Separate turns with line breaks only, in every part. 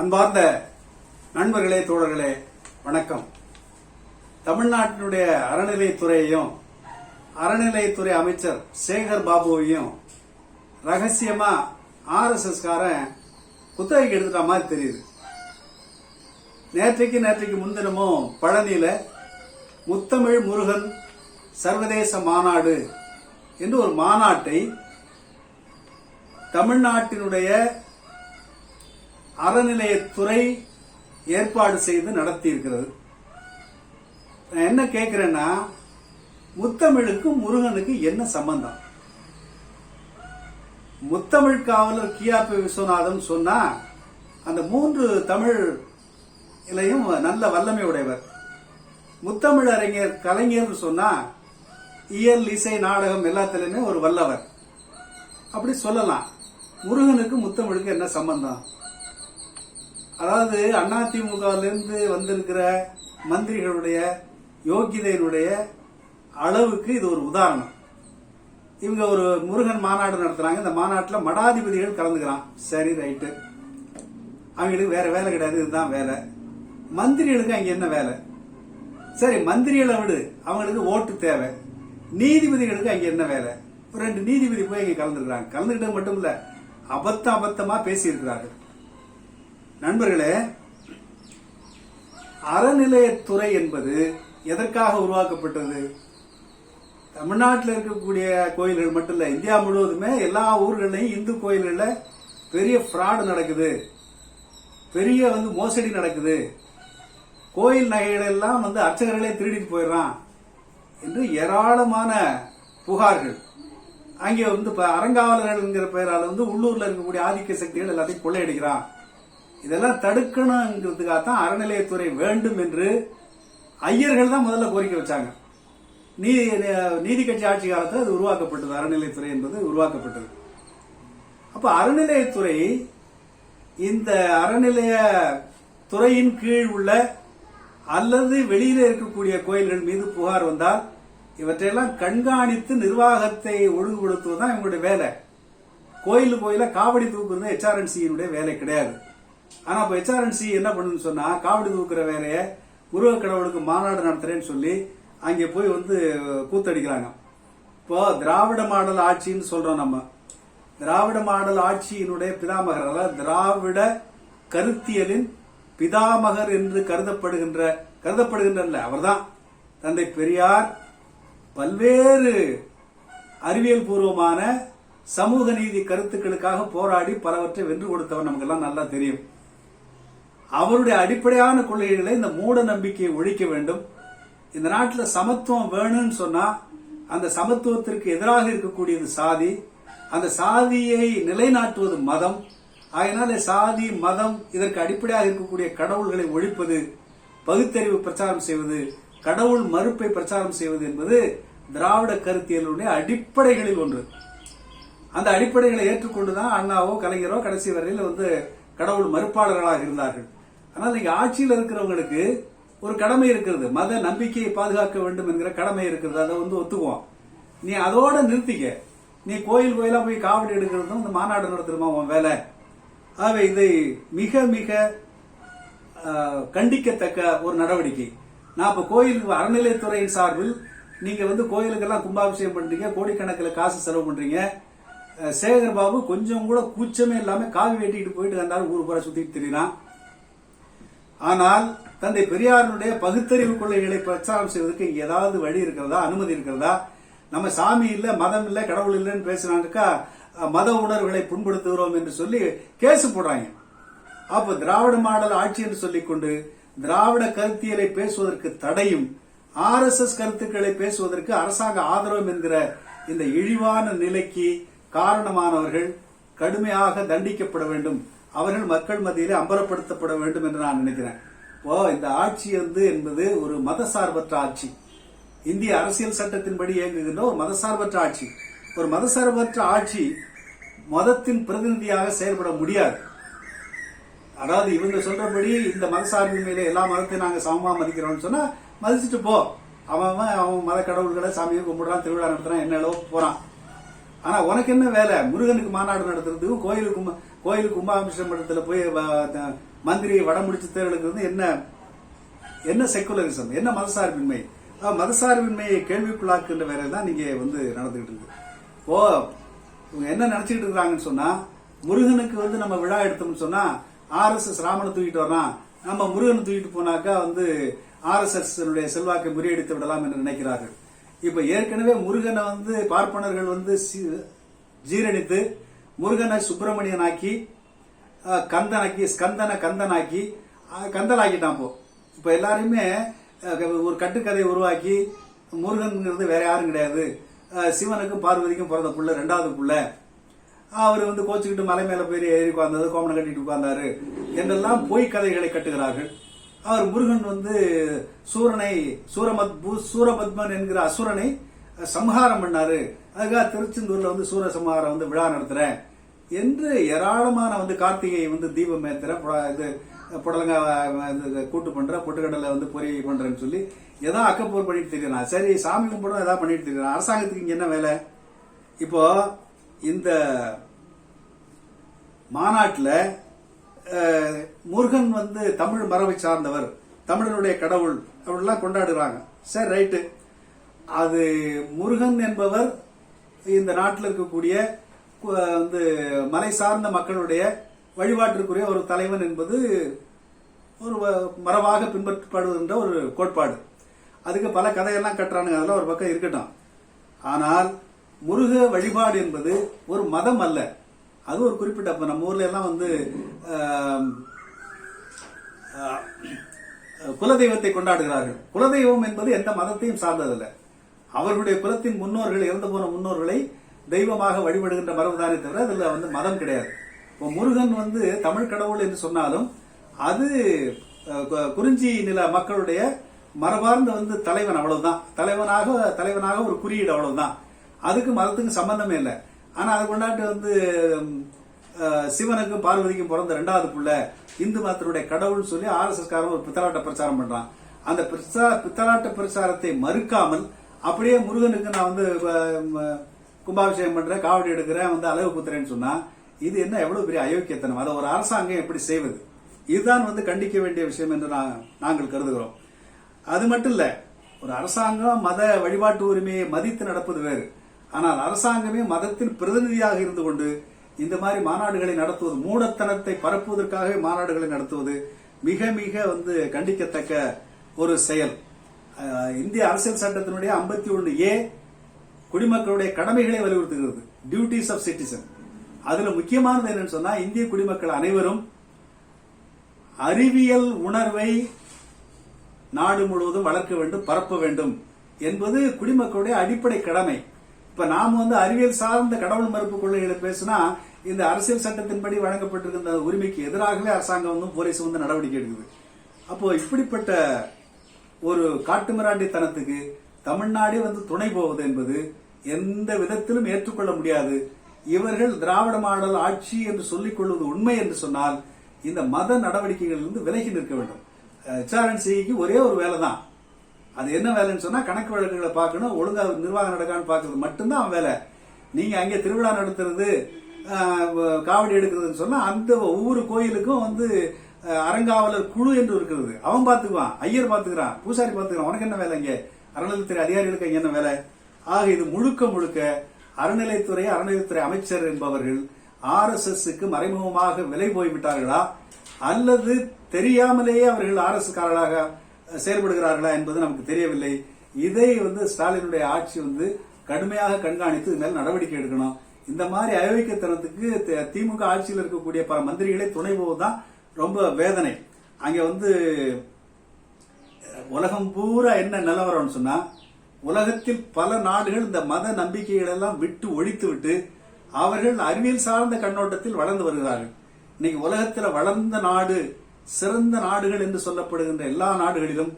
அன்பார்ந்த நண்பர்களே தோழர்களே வணக்கம். தமிழ்நாட்டினுடைய அறநிலையத்துறையையும் அறநிலைத்துறை அமைச்சர் சேகர் பாபுவையும் ரகசியமா ஆர்எஸ்எஸ் காரன் குத்தகைக்கு எடுத்துட்ட மாதிரி தெரியுது. நேற்றைக்கு நேற்றைக்கு முன்தினமும் பழனியில முத்தமிழ் முருகன் சர்வதேச மாநாடு என்று ஒரு மாநாட்டை தமிழ்நாட்டினுடைய அறநிலையத்துறை ஏற்பாடு செய்து நடத்தி இருக்கிறது நான் என்ன கேட்கிறேன்னா முத்தமிழுக்கும் முருகனுக்கு என்ன சம்பந்தம்? முத்தமிழ் காவலர் கியாபி விஸ்வநாதன் சொன்னா அந்த மூன்று தமிழ் இலையும் நல்ல வல்லமை உடையவர். முத்தமிழ் அறிஞர் கலைஞர் சொன்னா இயல் இசை நாடகம் எல்லாத்திலுமே ஒரு வல்லவர். அப்படி சொல்லலாம். முருகனுக்கு முத்தமிழுக்கு என்ன சம்பந்தம்? அதாவது அதிமுகவிலிருந்து வந்திருக்கிற மந்திரிகளுடைய யோகிதையினுடைய அளவுக்கு இது ஒரு உதாரணம். இவங்க ஒரு முருகன் மாநாடு நடத்துறாங்க. இந்த மாநாட்டில் மடாதிபதிகள் கலந்துக்கிறான். சரி ரைட்டு. அவங்களுக்கு வேற வேலை கிடையாது. இதுதான் வேலை. மந்திரிகளுக்கு அங்க என்ன வேலை? சரி மந்திரிகளை விடு. அவங்களுக்கு ஓட்டு தேவை. நீதிபதிகளுக்கு அங்க என்ன வேலை? ஒரு ரெண்டு நீதிபதி போய் இங்க கலந்துருக்குறாங்க கலந்துக்கிட்டது மட்டும் இல்ல அபத்த அபத்தமா பேசியிருக்கிறார்கள். நண்பர்களே அறநிலையத்துறை என்பது எதற்காக உருவாக்கப்பட்டது? தமிழ்நாட்டில் இருக்கக்கூடிய கோயில்கள் மட்டும் இல்லை இந்தியா முழுவதுமே எல்லா ஊர்களையும் இந்து கோயில்களில் பெரிய ஃப்ராடு நடக்குது. பெரிய வந்து மோசடி நடக்குது. கோயில் நகைகளெல்லாம் வந்து அர்ச்சகர்களே திருடிட்டு போயிடுறான் என்று ஏராளமான புகார்கள். அங்கே வந்து இப்போ அறங்காவலர்கள்ங்கிற பெயரால் வந்து உள்ளூரில் இருக்கக்கூடிய ஆதிக்க சக்திகள் எல்லாத்தையும் கொள்ளையடிக்கிறான். இதெல்லாம் தடுக்கணுங்கிறதுக்காக தான் அறநிலையத்துறை வேண்டும் என்று ஐயர்கள் தான் முதல்ல கோரிக்கை வச்சாங்க. நீதி நீதி கட்சி ஆட்சி காலத்தில் அது உருவாக்கப்பட்டது. அறநிலையத்துறை என்பது உருவாக்கப்பட்டது. அப்போ அறநிலையத்துறை இந்த அறநிலைய துறையின் கீழ் உள்ள அல்லது வெளியில இருக்கக்கூடிய கோயில்கள் மீது புகார் வந்தால் இவற்றையெல்லாம் கண்காணித்து நிர்வாகத்தை ஒழுங்குபடுத்துவதுதான் இவங்களுடைய வேலை. கோயில் கோயில காவடி தூக்குறது ஹெச்ஆர்என்சியினுடைய வேலை கிடையாது. ஆனா இப்ப ஹெச்ஆர்என்சி என்ன பண்ணுன்னு சொன்னா காவடி தூக்குற வேலையை உருவ கடவுளுக்கு மாநாடு நடத்துறேன்னு சொல்லி அங்கே போய் வந்து கூத்தடிக்கிறாங்க. இப்போ திராவிட மாடல் ஆட்சின்னு சொல்றோம் நம்ம. திராவிட மாடல் ஆட்சியினுடைய பிதாமகர் அதாவது திராவிட கருத்தியலின் பிதாமகர் என்று கருதப்படுகின்ற கருதப்படுகின்ற அவர்தான். தந்தை பெரியார் பல்வேறு அறிவியல் பூர்வமான சமூக நீதி கருத்துக்களுக்காக போராடி பலவற்றை வென்று கொடுத்தவர். நமக்கெல்லாம் நல்லா தெரியும். அவருடைய அடிப்படையான கொள்கைகளை இந்த மூட நம்பிக்கையை ஒழிக்க வேண்டும். இந்த நாட்டில் சமத்துவம் வேணும்னு சொன்னா அந்த சமத்துவத்திற்கு எதிராக இருக்கக்கூடியது சாதி அந்த சாதியை நிலைநாட்டுவது மதம். அதனால சாதி மதம் இதற்கு அடிப்படையாக இருக்கக்கூடிய கடவுள்களை ஒழிப்பது பகுத்தறிவு பிரச்சாரம் செய்வது கடவுள் மறுப்பை பிரச்சாரம் செய்வது என்பது திராவிட கருத்தியலுடைய அடிப்படைகளில் ஒன்று. அந்த அடிப்படைகளை ஏற்றுக்கொண்டுதான் அண்ணாவோ கலைஞரோ கடைசி வரையில் வந்து கடவுள் மறுப்பாளர்களாக இருந்தார்கள். ஆனால் நீங்க ஆட்சியில் இருக்கிறவங்களுக்கு ஒரு கடமை இருக்கிறது. மத நம்பிக்கையை பாதுகாக்க வேண்டும் என்கிற கடமை இருக்கிறது. அதை வந்து ஒத்துக்குவோம். நீ அதோட நிறுத்திக்க. நீ கோயில் கோயிலா போய் காவடி எடுக்கிறதும் இந்த மாநாடு நடத்துருமா உன் வேலை? ஆகவே இதை மிக மிக கண்டிக்கத்தக்க ஒரு நடவடிக்கை. நான் இப்போ கோயில் அறநிலையத்துறையின் சார்பில் நீங்க வந்து கோயிலுக்கெல்லாம் கும்பாபிஷேகம் பண்றீங்க கோடிக்கணக்கில் காசு செலவு பண்றீங்க. சேகர் பாபு கொஞ்சம் கூட கூச்சமே இல்லாம காவி வெட்டிட்டு போயிட்டு வந்தாலும் ஊர் பூரா சுத்திட்டு திரிறான் ஆனால் தந்தை பெரியாருடைய பகுத்தறிவு கொள்கைகளை பிரச்சாரம் செய்வதற்கு ஏதாவது வழி இருக்கிறதா? அனுமதி இருக்கிறதா? நம்ம சாமி இல்ல மதம் இல்ல கடவுள் இல்லைன்னு பேசினாங்கக்கா மத உணர்வுகளை புண்படுத்துகிறோம் என்று சொல்லி கேஸ் போடுறாங்க. அப்ப திராவிட மாடல் ஆட்சி என்று சொல்லிக்கொண்டு திராவிட கருத்தியலை பேசுவதற்கு தடையும் ஆர் எஸ் எஸ் கருத்துக்களை பேசுவதற்கு அரசாங்க ஆதரவும் என்கிற இந்த இழிவான நிலைக்கு காரணமானவர்கள் கடுமையாக தண்டிக்கப்பட வேண்டும். அவர்கள் மக்கள் மத்தியிலே அம்பலப்படுத்தப்பட வேண்டும் என்று நான் நினைக்கிறேன். இப்போ இந்த ஆட்சி வந்து என்பது ஒரு மதசார்பற்ற ஆட்சி. இந்திய அரசியல் சட்டத்தின்படி இயங்குகின்ற ஒரு மதசார்பற்ற ஆட்சி. ஒரு மதசார்பற்ற ஆட்சி மதத்தின் பிரதிநிதியாக செயல்பட முடியாது. அதாவது இவங்க சொல்றபடி இந்த மதசார்பின்மையில எல்லா மதத்தையும் நாங்கள் சமமாக மதிக்கிறோம்னு சொன்னால் மதிச்சுட்டு போ. அவன் அவன் மத கடவுள்களை சாமியை கும்பிடுறான் திருவிழா நடத்துறான் என்ன அளவு போகிறான் ஆனால் உனக்கு என்ன வேலை? முருகனுக்கு மாநாடு நடத்துறதுக்கும் கோயிலுக்கு கோயில் கும்பாபிஷேகம் இடத்துல போய் மந்திரியை மந்திரி வடமுடிச்சு தேர்தலுக்கு என்ன என்ன செக்குலரிசம் என்ன மதசார்பின்மை? மதசார்பின்மையை கேள்விக்குள்ளாக்குன்ற வேலை தான் நீங்க வந்து நடந்துகிட்டு இருக்கு. ஓ இவங்க என்ன நினைச்சுக்கிட்டு இருக்காங்கன்னு சொன்னா முருகனுக்கு வந்து நம்ம விழா எடுத்தோம்னு சொன்னா ஆர்எஸ்எஸ் ராமனை தூக்கிட்டு வரோம் நம்ம முருகனை தூக்கிட்டு போனாக்கா வந்து ஆர்எஸ்எஸ் செல்வாக்கை முறியடித்து விடலாம் என்று நினைக்கிறார்கள். இப்ப ஏற்கனவே முருகனை வந்து பார்ப்பனர்கள் வந்து ஜீரணித்து முருகனை சுப்பிரமணியனாக்கி கந்தனாக்கி ஸ்கந்தனை கந்தனாக்கி அஹ், கந்தலாக்கிட்டான் போ. இப்போ எல்லாரையுமே ஒரு கட்டுக்கதையை உருவாக்கி முருகன்ங்கிறது வேற யாரும் கிடையாது. சிவனுக்கும் பார்வதிக்கும் பிறந்த புள்ள ரெண்டாவது புள்ள. அவர் வந்து கோச்சுக்கிட்டு மலை மேலே போய் ஏறி உட்கார்ந்தது கோமனை கட்டிட்டு உட்கார்ந்தாரு என்றெல்லாம் பொய் கதைகளை கட்டுகிறார்கள். அவர் முருகன் வந்து சூரனை சூரமத் சூரபத்மன் என்கிற அசுரனை சம்ஹாரம் பண்ணாரு. அதுக்காக திருச்செந்தூர்ல வந்து சூர சம்ஹாரம் வந்து விழா நடத்துறேன். என்று ஏராளமான வந்து கார்த்திகை வந்து தீபம் ஏத்துற இது புடலங்காய் கூட்டு பண்ற பொட்டுக்கடலை வந்து பொறி பண்றேன்னு சொல்லி ஏதோ அக்கப்போர் பண்ணிட்டு தெரியுறான் சரி சாமி கும்பிடும் ஏதாவது பண்ணிட்டு தெரியுறான் அரசாங்கத்துக்கு இங்க என்ன வேலை? இப்போ இந்த மாநாட்டில் முருகன் வந்து தமிழ் மரபை சார்ந்தவர் தமிழனுடைய கடவுள் அப்படிலாம் கொண்டாடுறாங்க. சரி ரைட்டு. அது முருகன் என்பவர் இந்த நாட்டில் இருக்கக்கூடிய வந்து மலை சார்ந்த மக்களுடைய வழிபாட்டிற்குரிய ஒரு தலைவன் என்பது ஒரு வ- மரபாக பின்பற்றப்படுகின்ற ஒரு கோட்பாடு. அதுக்கு பல கதையெல்லாம் கட்டுறானுங்க. அதெல்லாம் ஒரு பக்கம் இருக்கட்டும். ஆனால் முருக வழிபாடு என்பது ஒரு மதம் அல்ல. அது ஒரு குறிப்பிட்ட இப்போ நம்ம ஊர்ல எல்லாம் வந்து குலதெய்வத்தை கொண்டாடுகிறார்கள். குலதெய்வம் என்பது எந்த மதத்தையும் சார்ந்ததில்லை. அவர்களுடைய குலத்தின் முன்னோர்கள் இறந்து போன முன்னோர்களை தெய்வமாக வழிபடுகின்ற மரபுதானே தவிர அதில் வந்து மதம் கிடையாது. இப்போ முருகன் வந்து தமிழ் கடவுள் என்று சொன்னாலும் அது குறிஞ்சி நில மக்களுடைய மரபார்ந்த வந்து தலைவன் அவ்வளவுதான். தலைவனாக தலைவனாக ஒரு குறியீடு அவ்வளவுதான். அதுக்கு மதத்துக்கு சம்பந்தமே இல்லை. ஆனால் அது கொண்டாட்டு வந்து சிவனுக்கும் பார்வதிக்கும் பிறந்த ரெண்டாவது புள்ள இந்து மதத்தினுடைய கடவுள் சொல்லி ஆர்எஸ்எஸ்காரன் ஒரு பித்தலாட்ட பிரச்சாரம் பண்றான். அந்த பிரச்சா- பித்தலாட்ட பிரச்சாரத்தை மறுக்காமல் அப்படியே முருகனுக்கு நான் வந்து கும்பாபிஷேகம் பண்றேன் காவடி எடுக்கிறேன் வந்து அழகு குத்துறேன்னு சொன்னா இது என்ன எவ்வளவு பெரிய அயோக்கியத்தனம்? அதை ஒரு அரசாங்கம் எப்படி செய்வது? இதுதான் வந்து கண்டிக்க வேண்டிய விஷயம் என்று நான்- நாங்கள் கருதுகிறோம். அது மட்டும் இல்ல ஒரு அரசாங்கம் மத வழிபாட்டு உரிமையை மதித்து நடப்பது வேறு. ஆனால் அரசாங்கமே மதத்தின் பிரதிநிதியாக இருந்து கொண்டு இந்த மாதிரி மாநாடுகளை நடத்துவது மூடத்தனத்தை பரப்புவதற்காகவே மாநாடுகளை நடத்துவது மிக மிக வந்து கண்டிக்கத்தக்க ஒரு செயல். இந்திய அரசியல் சட்டத்தினுடைய 51 ஒன்று ஏ குடிமக்களுடைய கடமைகளை வலியுறுத்துகிறது. டியூட்டிஸ் ஆஃப் சிட்டிசன் அதுல முக்கியமானது என்னன்னு சொன்னா இந்திய குடிமக்கள் அனைவரும் அறிவியல் உணர்வை நாடு முழுவதும் வளர்க்க வேண்டும் பரப்ப வேண்டும் என்பது குடிமக்களுடைய அடிப்படை கடமை. இப்ப நாம வந்து அறிவியல் சார்ந்த கடவுள் மறுப்பு கொள்கைகளை பேசினா இந்த அரசியல் சட்டத்தின்படி வழங்கப்பட்டிருக்கிற உரிமைக்கு எதிராகவே அரசாங்கம் வந்து போலீஸ் வந்து நடவடிக்கை எடுக்குது. அப்போ இப்படிப்பட்ட ஒரு காட்டுமிராண்டித்தனத்துக்கு தமிழ்நாடே வந்து துணை போவது என்பது எந்த விதத்திலும் ஏற்றுக்கொள்ள முடியாது. இவர்கள் திராவிட மாடல் ஆட்சி என்று சொல்லிக் கொள்வது உண்மை என்று சொன்னால் இந்த மத நடவடிக்கைகளிலிருந்து விலகி நிற்க வேண்டும். ஹெச்ஆர்என்சிக்கு ஒரே ஒரு வேலை தான் அது என்ன வேலைன்னு சொன்னா கணக்கு வழக்குகளை பார்க்கணும் ஒழுங்கா நிர்வாகம் நடக்கான்னு பார்க்கறது மட்டும்தான் அவன் வேலை. நீங்க அங்கே திருவிழா நடத்துறது காவடி எடுக்கிறதுன்னு சொன்னா அந்த ஒவ்வொரு கோயிலுக்கும் வந்து அறங்காவலர் குழு என்று இருக்கிறது. அவன் பாத்துக்குவான் ஐயர் பாத்துக்கிறான் பூசாரி பாத்துக்கிறான் உனக்கு என்ன வேலை இங்க? அறநிலையத்துறை அதிகாரிகளுக்கு என்ன வேலை? ஆக இது முழுக்க முழுக்க அறநிலைத்துறை அறநிலையத்துறை அமைச்சர் என்பவர்கள் ஆர் எஸ் எஸ் மறைமுகமாக விலை போய்விட்டார்களா? அல்லது தெரியாமலேயே அவர்கள் ஆர் எஸ் காரர்களாக செயல்படுகிறார்களா என்பது நமக்கு தெரியவில்லை. இதை வந்து ஸ்டாலினுடைய ஆட்சி வந்து கடுமையாக கண்காணித்து இது மேல் நடவடிக்கை எடுக்கணும். இந்த மாதிரி அயோக்கியத்தனத்துக்கு திமுக ஆட்சியில் இருக்கக்கூடிய பல மந்திரிகளே துணை போவதுதான் ரொம்ப வேதனை. அங்கே வந்து உலகம் பூரா என்ன நிலவரம்னு சொன்னா உலகத்தில் பல நாடுகள் இந்த மத நம்பிக்கைகள் எல்லாம் விட்டு ஒழித்து விட்டு அவர்கள் அறிவியல் சார்ந்த கண்ணோட்டத்தில் வளர்ந்து வருகிறார்கள். இன்னைக்கு உலகத்தில் வளர்ந்த நாடு சிறந்த நாடுகள் என்று சொல்லப்படுகின்ற எல்லா நாடுகளிலும்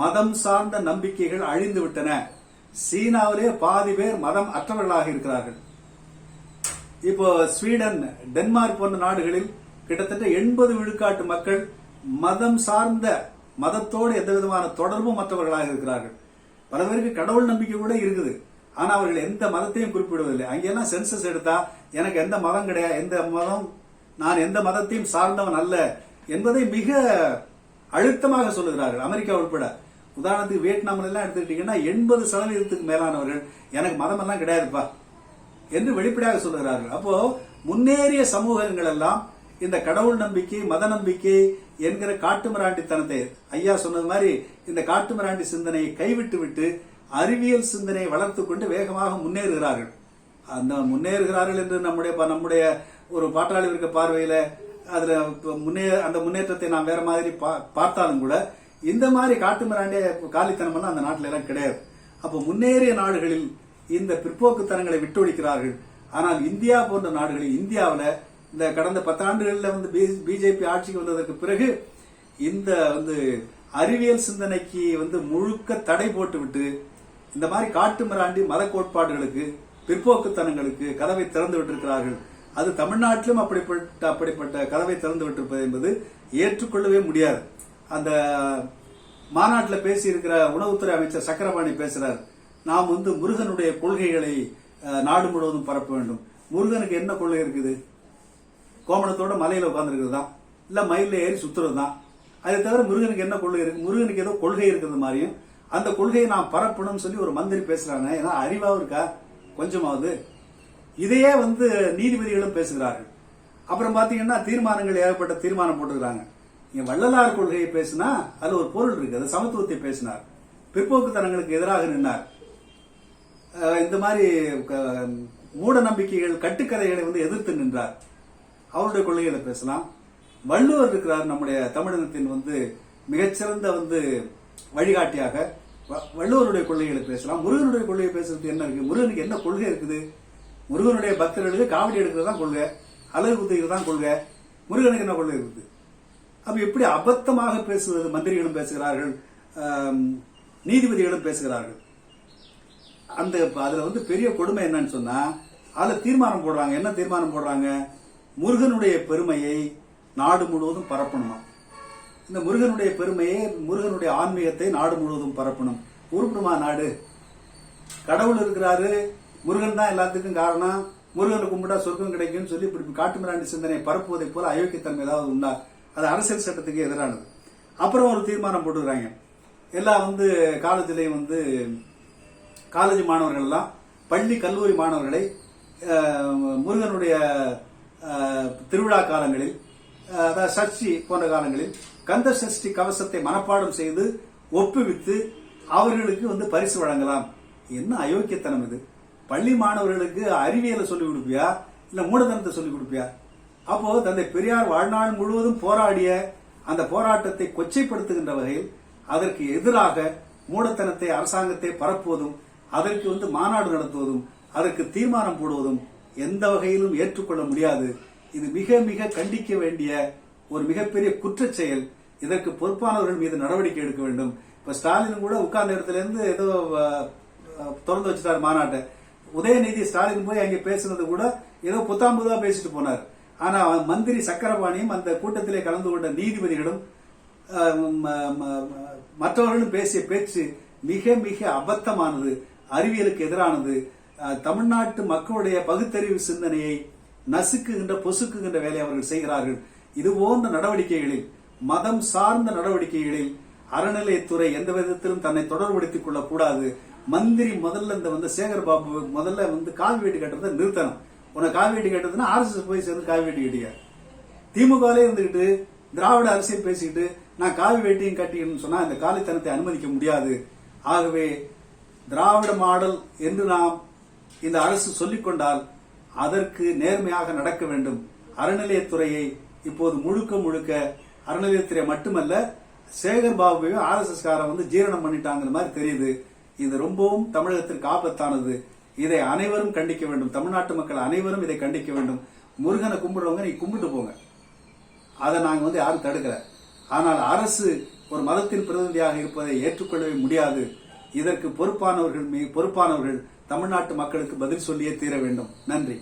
மதம் சார்ந்த நம்பிக்கைகள் அழிந்து விட்டன. சீனாவிலே பாதி பேர் மதம் அற்றவர்களாக இருக்கிறார்கள். இப்போ ஸ்வீடன் டென்மார்க் போன்ற நாடுகளில் கிட்டத்தட்ட எண்பது விழுக்காட்டு மக்கள் மதம் சார்ந்த மதத்தோடு எந்த விதமான தொடர்பும் மற்றவர்களாக இருக்கிறார்கள். பல பேருக்கு கடவுள் நம்பிக்கை கூட இருக்குது. ஆனா அவர்கள் எந்த மதத்தையும் குறிப்பிடுவதில்லை. அங்கெல்லாம் சென்சஸ் எடுத்தா எனக்கு எந்த மதம் கிடையாது எந்த மதம் நான் எந்த மதத்தையும் சார்ந்தவன் அல்ல என்பதை மிக அழுத்தமாக சொல்லுகிறார்கள். அமெரிக்கா உட்பட. உதாரணத்துக்கு வியட்நாம்ல எல்லாம் எடுத்துக்கிட்டீங்கன்னா எண்பது சதவீதத்துக்கு மேலானவர்கள் எனக்கு மதம் எல்லாம் கிடையாதுப்பா என்று வெளிப்படையாக சொல்லுகிறார்கள். அப்போ முன்னேறிய சமூகங்கள் எல்லாம் இந்த கடவுள் நம்பிக்கை மத நம்பிக்கை என்கிற காட்டுமிராண்டித்தனத்தை ஐயா சொன்னது மாதிரி இந்த காட்டுமிராண்டி சிந்தனையை கைவிட்டு விட்டு அறிவியல் சிந்தனையை வளர்த்து கொண்டு வேகமாக முன்னேறுகிறார்கள். அந்த முன்னேறுகிறார்கள் என்று நம்முடைய நம்முடைய ஒரு பாட்டாளி பார்வையில் பார்வையில அதுல முன்னே அந்த முன்னேற்றத்தை நாம் வேற மாதிரி பா- பார்த்தாலும் கூட இந்த மாதிரி காட்டுமிராண்டிய காலித்தனம் அந்த நாட்டில எல்லாம் கிடையாது. அப்போ முன்னேறிய நாடுகளில் இந்த பிற்போக்குத்தனங்களை விட்டொழிக்கிறார்கள். ஆனால் இந்தியா போன்ற நாடுகளில் இந்தியாவில் இந்த கடந்த பத்தாண்டுகளில் வந்து பிஜேபி ஆட்சிக்கு வந்ததற்கு பிறகு இந்த வந்து அறிவியல் சிந்தனைக்கு வந்து முழுக்க தடை போட்டுவிட்டு இந்த மாதிரி காட்டு மிராண்டி மத கோட்பாடுகளுக்கு பிற்போக்குத்தனங்களுக்கு கதவை திறந்து விட்டிருக்கிறார்கள். அது தமிழ்நாட்டிலும் அப்படிப்பட்ட அப்படிப்பட்ட கதவை திறந்து விட்டிருப்பது என்பது ஏற்றுக்கொள்ளவே முடியாது. அந்த மாநாட்டில் பேசியிருக்கிற உணவுத்துறை அமைச்சர் சக்கரபாணி பேசுறார். நாம் வந்து முருகனுடைய கொள்கைகளை நாடு முழுவதும் பரப்ப வேண்டும். முருகனுக்கு என்ன கொள்கை இருக்குது? கோமணத்தோட மலையில உட்கார்ந்துருக்கிறது தான் இல்ல மயில ஏறி சுத்துறது தான் அதை தவிர முருகனுக்கு என்ன கொள்கை இருக்கு? முருகனுக்கு ஏதோ கொள்கை இருக்கிறது மாதிரியும் அந்த கொள்கையை நான் பரப்பணும்னு சொல்லி ஒரு மந்திரி பேசுறாங்க ஏன்னா அறிவாவும் இருக்கா? கொஞ்சமாவது. இதையே வந்து நீதிபதிகளும் பேசுகிறார்கள். அப்புறம் பாத்தீங்கன்னா தீர்மானங்கள் ஏகப்பட்ட தீர்மானம் போட்டுக்கிறாங்க. இங்க வள்ளலார் கொள்கையை பேசினா அதுல ஒரு பொருள் இருக்கு. அது சமத்துவத்தை பேசினார். பிற்போக்குத்தனங்களுக்கு எதிராக நின்றார் இந்த மாதிரி க- மூட நம்பிக்கைகள் கட்டுக்கதைகளை வந்து எதிர்த்து நின்றார். அவருடைய கொள்கைகளை பேசலாம். வள்ளுவர் இருக்கிறார் நம்முடைய தமிழகத்தின் வந்து மிகச்சிறந்த வந்து வழிகாட்டியாக. வ- வள்ளுவருடைய கொள்கைகளை பேசலாம். முருகனுடைய கொள்கையை பேசுறது என்ன இருக்கு? முருகனுக்கு என்ன கொள்கை இருக்குது? முருகனுடைய பக்தர்களுக்கு காவடி எடுக்கிறது தான் கொள்கை. அழகு குத்துகிறது தான் கொள்கை. முருகனுக்கு என்ன கொள்கை இருக்குது? அப்ப எப்படி அபத்தமாக பேசுவது? மந்திரிகளும் பேசுகிறார்கள். நீதிபதிகளும் பேசுகிறார்கள். அந்த அதுல வந்து பெரிய கொடுமை என்னன்னு சொன்னா அதுல தீர்மானம் போடுறாங்க. என்ன தீர்மானம் போடுறாங்க? முருகனுடைய பெருமையை நாடு முழுவதும் பரப்பணுமா? இந்த முருகனுடைய பெருமையை முருகனுடைய ஆன்மீகத்தை நாடு முழுவதும் பரப்பணும். உருப்படுமா நாடு? கடவுள் இருக்கிறாரு முருகன் தான் எல்லாத்துக்கும் காரணம். முருகனை கும்பிட்டா சொர்க்கம் கிடைக்கும்னு சொல்லி இப்படி காட்டுமிராண்டி சிந்தனை பரப்புவதை போல அயோக்கியத்தன்மை ஏதாவது உண்டா? அது அரசியல் சட்டத்துக்கு எதிரானது. அப்புறம் ஒரு தீர்மானம் போட்டுக்கிறாங்க. எல்லாம் வந்து காலேஜ்லயும் வந்து காலேஜ் மாணவர்கள் எல்லாம் பள்ளி கல்லூரி மாணவர்களை முருகனுடைய திருவிழா காலங்களில் அதாவது சஷ்டி போன்ற காலங்களில் கந்த சஷ்டி கவசத்தை மனப்பாடம் செய்து ஒப்புவித்து அவர்களுக்கு வந்து பரிசு வழங்கலாம். என்ன அயோக்கியத்தனம் இது? பள்ளி மாணவர்களுக்கு அறிவியலை சொல்லிக் கொடுப்பியா? இல்ல மூடதனத்தை சொல்லிக் கொடுப்பியா? அப்போ தந்தை பெரியார் வாழ்நாள் முழுவதும் போராடிய அந்த போராட்டத்தை கொச்சைப்படுத்துகின்ற வகையில் அதற்கு எதிராக மூடத்தனத்தை அரசாங்கத்தை பரப்புவதும் அதற்கு வந்து மாநாடு நடத்துவதும் அதற்கு தீர்மானம் போடுவதும் எந்த வகையிலும் ஏற்றுக்கொள்ள முடியாது. இது மிக மிக கண்டிக்க வேண்டிய ஒரு மிகப்பெரிய குற்ற செயல் இதற்கு பொறுப்பானவர்கள் மீது நடவடிக்கை எடுக்க வேண்டும். இப்ப ஸ்டாலின் கூட உட்கார்ந்த இடத்துல இருந்து ஏதோ திறந்து வச்சுட்டார் மாநாட்டை. உதயநிதி ஸ்டாலின் போய் அங்கே பேசுனது கூட ஏதோ புத்தாம்புதா பேசிட்டு போனார். ஆனா மந்திரி சக்கரபாணியும் அந்த கூட்டத்திலே கலந்து கொண்ட நீதிபதிகளும் மற்றவர்களும் பேசிய பேச்சு மிக மிக அபத்தமானது அறிவியலுக்கு எதிரானது. தமிழ்நாட்டு மக்களுடைய பகுத்தறிவு சிந்தனையை நசுக்குகின்ற பொசுக்குகின்ற வேலையை அவர்கள் செய்கிறார்கள். இது போன்ற நடவடிக்கைகளில் மதம் சார்ந்த நடவடிக்கைகளில் அறநிலையத்துறை எந்த விதத்திலும் தன்னை தொடர்படுத்திக் கொள்ளக்கூடாது. மந்திரி முதல்ல இந்த வந்து சேகர் பாபு முதல்ல வந்து கால் வீட்டு கட்டுறதை நிறுத்தணும். உன கால் வீட்டு கட்டுறதுன்னா ஆர்எஸ்எஸ் போய் சேர்ந்து கால் வீட்டு கட்டிக்க திமுகவிலே இருந்துகிட்டு திராவிட அரசியல் பேசிக்கிட்டு நான் காவி வேட்டியும் கட்டிக்கணும்னு சொன்னா இந்த காலித்தனத்தை அனுமதிக்க முடியாது. ஆகவே திராவிட மாடல் என்று நாம் இந்த அரசு சொல்லிக்கொண்டால் அதற்கு நேர்மையாக நடக்க வேண்டும். அறநிலையத்துறையை இப்போது முழுக்க முழுக்க அறநிலையத்துறை மட்டுமல்ல சேகர் பாபுவையும் ஆர் எஸ் எஸ் காரன் வந்து ஜீரணம் பண்ணிட்டாங்கிற மாதிரி தெரியுது. இது ரொம்பவும் தமிழகத்திற்கு ஆபத்தானது. இதை அனைவரும் கண்டிக்க வேண்டும். தமிழ்நாட்டு மக்கள் அனைவரும் இதை கண்டிக்க வேண்டும். முருகனை கும்பிடுறவங்க நீ கும்பிட்டு போங்க. அதை நாங்கள் வந்து யாரும் தடுக்கல. ஆனால் அரசு ஒரு மதத்தின் பிரதிநிதியாக இருப்பதை ஏற்றுக்கொள்ளவே முடியாது. இதற்கு பொறுப்பானவர்கள் மீ- பொறுப்பானவர்கள் தமிழ்நாட்டு மக்களுக்கு பதில் சொல்லியே தீர வேண்டும். நன்றி.